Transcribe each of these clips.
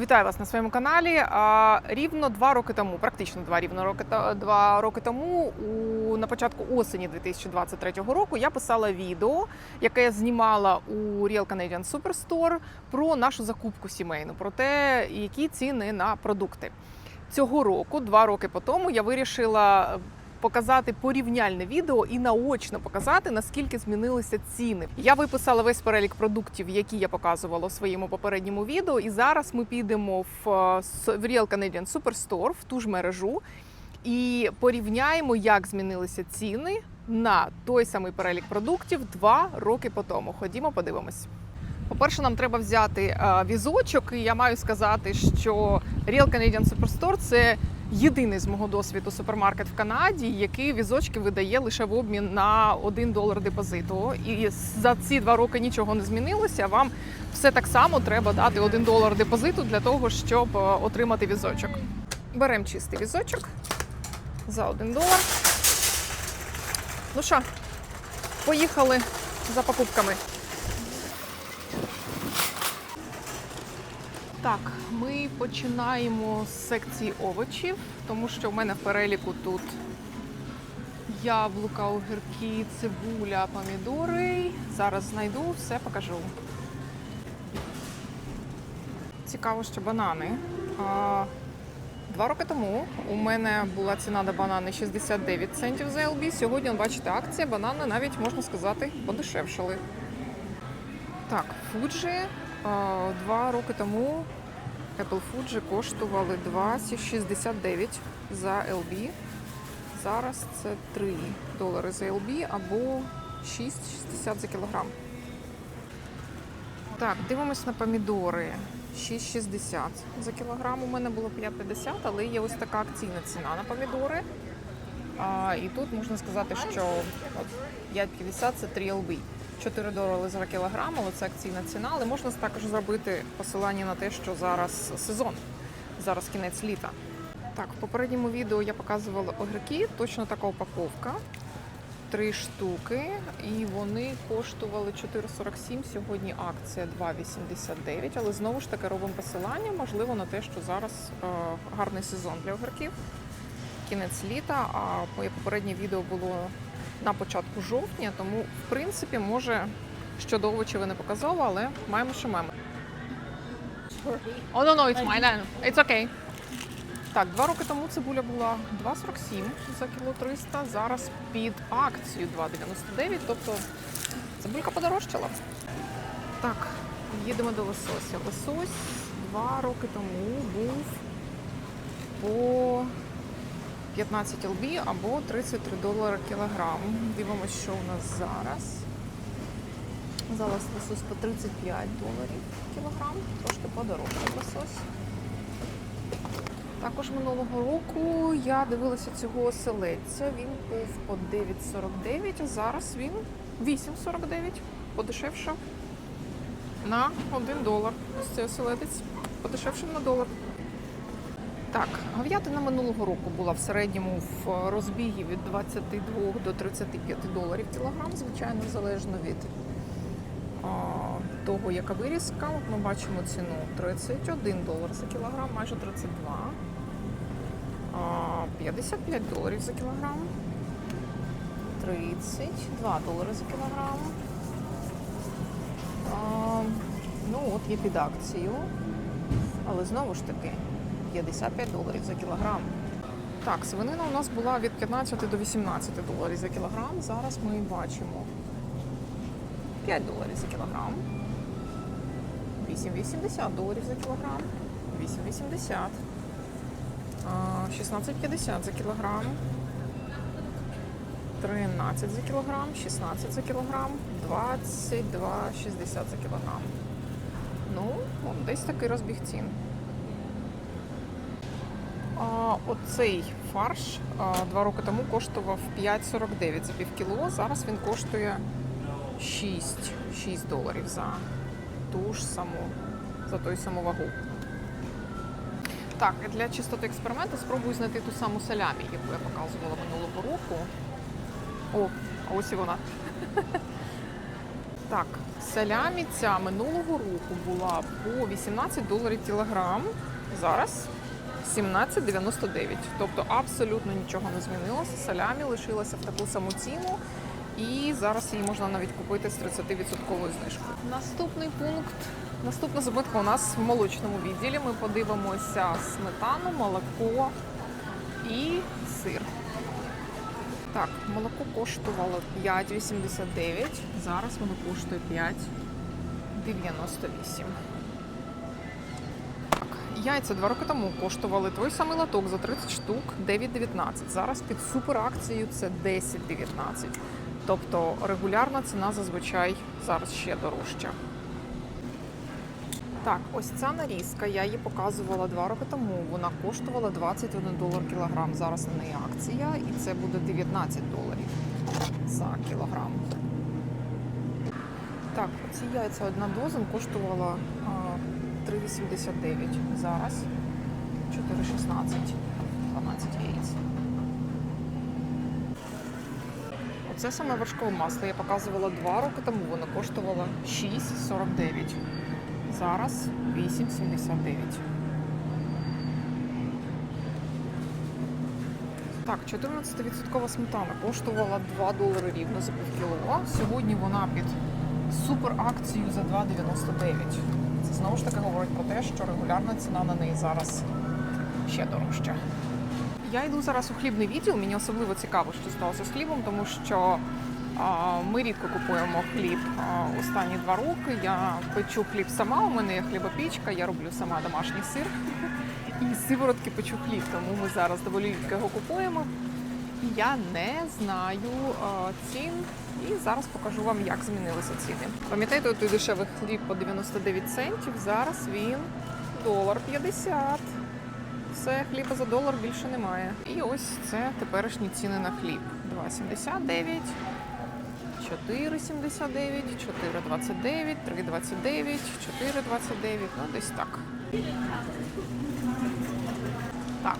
Вітаю вас на своєму каналі. Рівно два роки тому, практично два рівно роки два роки тому, у на початку осені 2023 року, я писала відео, яке я знімала у Real Canadian Superstore про нашу закупку сімейну, про те, які ціни на продукти. Цього року, два роки по тому, я вирішила показати порівняльне відео і наочно показати, наскільки змінилися ціни. Я виписала весь перелік продуктів, які я показувала у своєму попередньому відео. І зараз ми підемо в, е, в Real Canadian Superstore, в ту ж мережу, і порівняємо, як змінилися ціни на той самий перелік продуктів два роки по тому. Ходімо, подивимось. По-перше, нам треба взяти е, візочок, і я маю сказати, що Real Canadian Superstore – це єдиний з мого досвіду супермаркет в Канаді, який візочки видає лише в обмін на 1 долар депозиту. І за ці два роки нічого не змінилося. Вам все так само треба дати 1 долар депозиту для того, щоб е, отримати візочок. Беремо чистий візочок за 1 долар. Ну що, поїхали за покупками. Так, ми починаємо з секції овочів, тому що в мене в переліку тут яблука, огірки, цибуля, помідори. Зараз знайду, все покажу. Цікаво, що банани. Два роки тому у мене була ціна на банани 69 центів за LB. Сьогодні, бачите, акція, банани навіть можна сказати подешевшали. Так, Фуджі два роки тому Apple Fuji коштували 2,69 за LB. Зараз це 3 долари за LB або 6,60 за кілограм. Так, дивимось на помідори. 6,60 за кілограм. У мене було 5,50, але є ось така акційна ціна на помідори. А, і тут можна сказати, що 5,50 це 3 LB. 4 долари за кілограм, але це акційна ціна. Але можна також зробити посилання на те, що зараз сезон, зараз кінець літа. Так, в попередньому відео я показувала огірки, точно така упаковка. Три штуки, і вони коштували 4,47. Сьогодні акція 2,89. Але знову ж таки робимо посилання, можливо, на те, що зараз е, гарний сезон для огірків. Кінець літа, а моє попереднє відео було на початку жовтня, тому в принципі, може щодо овочів я не показала, але маємо, що маємо. Oh, no, no, it's mine. It's okay. Так, два роки тому цибуля була 2,47 за кіло 300, зараз під акцію 2,99, тобто цибулька подорожчала. Так, їдемо до лосося. Лосось два роки тому був по 15 LB або 33 долари кілограм. Дивимося, що у нас зараз. Зараз лосось по 35 доларів кілограм, трошки подорожчав лосось. Також минулого року я дивилася цього оселедця. Він був по 9,49, а зараз він 8,49, подешевшав на 1 долар. Ось цей оселедець подешевшав на долар. Так, говядина минулого року була в середньому в розбігі від 22 до 35 доларів кілограм, звичайно, залежно від а, того, яка вирізка. Ми бачимо ціну 31 долар за кілограм, майже 32. А, 55 доларів за кілограм. 32 долари за кілограм. А, ну от є під акцію. Але знову ж таки 55 доларів за кілограм. Так, свинина у нас була від 15 до 18 доларів за кілограм. Зараз ми бачимо 5 доларів за кілограм. 8,80 доларів за кілограм. 8,80. 16,50 за кілограм. 13 за кілограм, 16 за кілограм, 22,60 за кілограм. Ну, десь такий розбіг цін. Оцей фарш два роки тому коштував 5,49 за пів кіло. Зараз він коштує 6, 6 доларів за ту ж саму, за ту саму вагу. Так, для чистоти експерименту спробую знайти ту саму салямі, яку я показувала минулого року. О, ось і вона. Так, салямі ця минулого року була по 18 доларів кілограм. Зараз 17,99. Тобто абсолютно нічого не змінилося. Салямі лишилася в таку саму ціну. І зараз її можна навіть купити з 30% знижкою. Наступний пункт, наступна зупинка у нас в молочному відділі. Ми подивимося сметану, молоко і сир. Так, молоко коштувало 5,89. Зараз воно коштує 5,98. Яйця два роки тому коштували той самий лоток за 30 штук 9,19. Зараз під суперакцією це 10,19. Тобто регулярна ціна зазвичай зараз ще дорожча. Так, ось ця нарізка, я її показувала два роки тому. Вона коштувала 21 долар кілограм. Зараз на неї акція, і це буде 19 доларів за кілограм. Так, ці яйця одна дозин коштувала 3,89. Зараз 4,16. 12 яєць. Оце саме вершкове масло. Я показувала два роки тому. Воно коштувало 6,49. Зараз 8,79. Так, 14% сметана коштувала 2 долари рівно за півкіло. Сьогодні вона під суперакцією за 2,99. Це знову ж таки говорить про те, що регулярна ціна на неї зараз ще дорожча. Я йду зараз у хлібний відділ. Мені особливо цікаво, що сталося з хлібом, тому що ми рідко купуємо хліб останні два роки. Я печу хліб сама. У мене є хлібопічка, я роблю сама домашній сир. І з сиворотки печу хліб, тому ми зараз доволі рідко його купуємо. Я не знаю а, цін. І зараз покажу вам, як змінилися ціни. Пам'ятаєте, той дешевий хліб по 99 центів. Зараз він долар 50. Все, хліба за долар більше немає. І ось це теперішні ціни на хліб. 2,79, 4,79, 4,29, 3,29, 4,29, ну десь так. Так,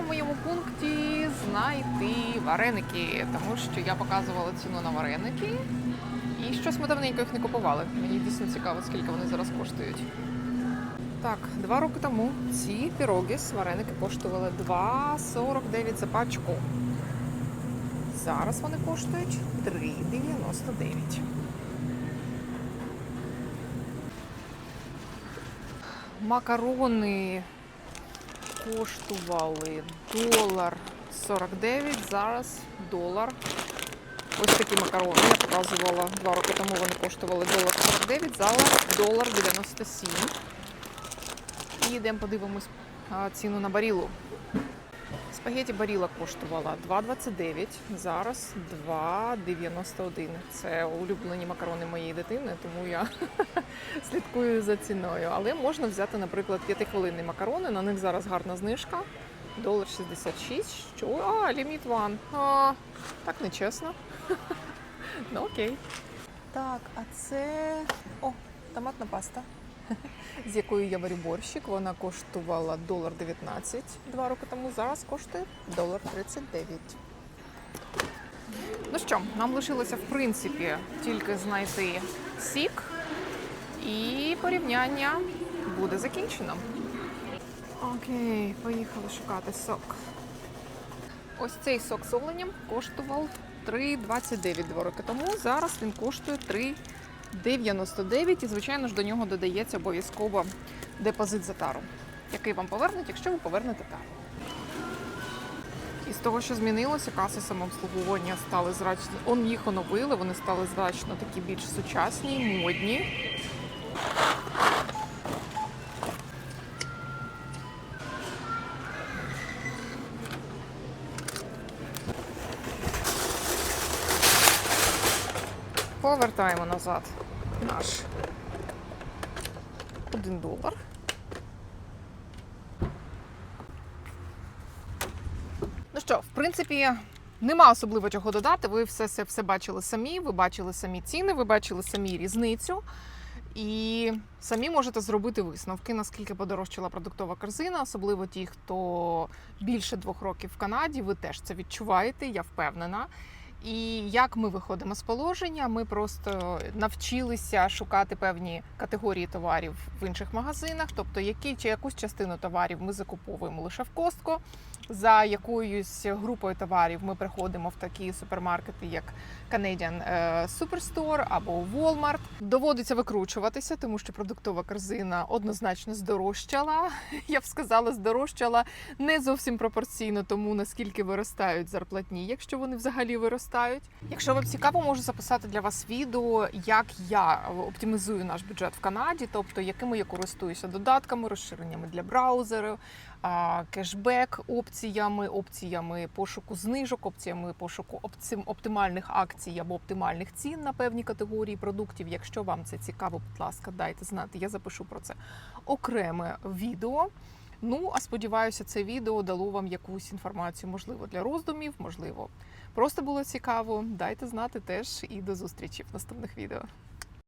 в моєму пункті знайти вареники, тому що я показувала ціну на вареники. І щось ми давненько їх не купували. Мені дійсно цікаво, скільки вони зараз коштують. Так, два роки тому ці пірогіс вареники коштували 2,49 за пачку. Зараз вони коштують 3,99. Макарони коштували долар 49, зараз долар. Ось такі макарони. Я показувала два роки тому, вони коштували долар 49, зараз долар 97. І йдемо подивимось ціну на барілу. Спагеті баріла коштувала 2,29, зараз 2,91. Це улюблені макарони моєї дитини, тому я слідкую за ціною. Але можна взяти, наприклад, 5-хвилинні макарони. На них зараз гарна знижка. Долар 66. Що? А, ліміт ван. А, так нечесно. ну окей. Так, а це. О, томатна паста з якою я варю борщик. Вона коштувала долар 19 два роки тому. Зараз коштує долар 39. Ну що, нам лишилося в принципі тільки знайти сік, і порівняння буде закінчено. Окей, поїхали шукати сок. Ось цей сок з оленем коштував 3,29 два роки тому. Зараз він коштує 3,99 і, звичайно ж, до нього додається обов'язково депозит за тару, який вам повернуть, якщо ви повернете тару. І з того, що змінилося, каси самообслуговування стали зрачно. Он їх оновили, вони стали значно такі більш сучасні, модні. Повертаємо назад наш 1 долар. Ну що, в принципі, нема особливо чого додати. Ви все, все, все бачили самі, ви бачили самі ціни, ви бачили самі різницю. І самі можете зробити висновки, наскільки подорожчала продуктова корзина, особливо ті, хто більше двох років в Канаді, ви теж це відчуваєте, я впевнена. І як ми виходимо з положення, ми просто навчилися шукати певні категорії товарів в інших магазинах, тобто які чи якусь частину товарів ми закуповуємо лише в Костко. За якоюсь групою товарів ми приходимо в такі супермаркети, як Canadian е, Superstore або Walmart. Доводиться викручуватися, тому що продуктова корзина однозначно здорожчала. Я б сказала, здорожчала не зовсім пропорційно тому, наскільки виростають зарплатні, якщо вони взагалі виростають. Якщо вам цікаво, можу записати для вас відео, як я оптимізую наш бюджет в Канаді, тобто якими я користуюся додатками, розширеннями для браузерів, кешбек опціями, опціями пошуку знижок, опціями пошуку оптимальних акцій або оптимальних цін на певні категорії продуктів. Якщо вам це цікаво, будь ласка, дайте знати. Я запишу про це окреме відео. Ну а сподіваюся, це відео дало вам якусь інформацію, можливо, для роздумів, можливо, просто було цікаво. Дайте знати теж і до зустрічі в наступних відео.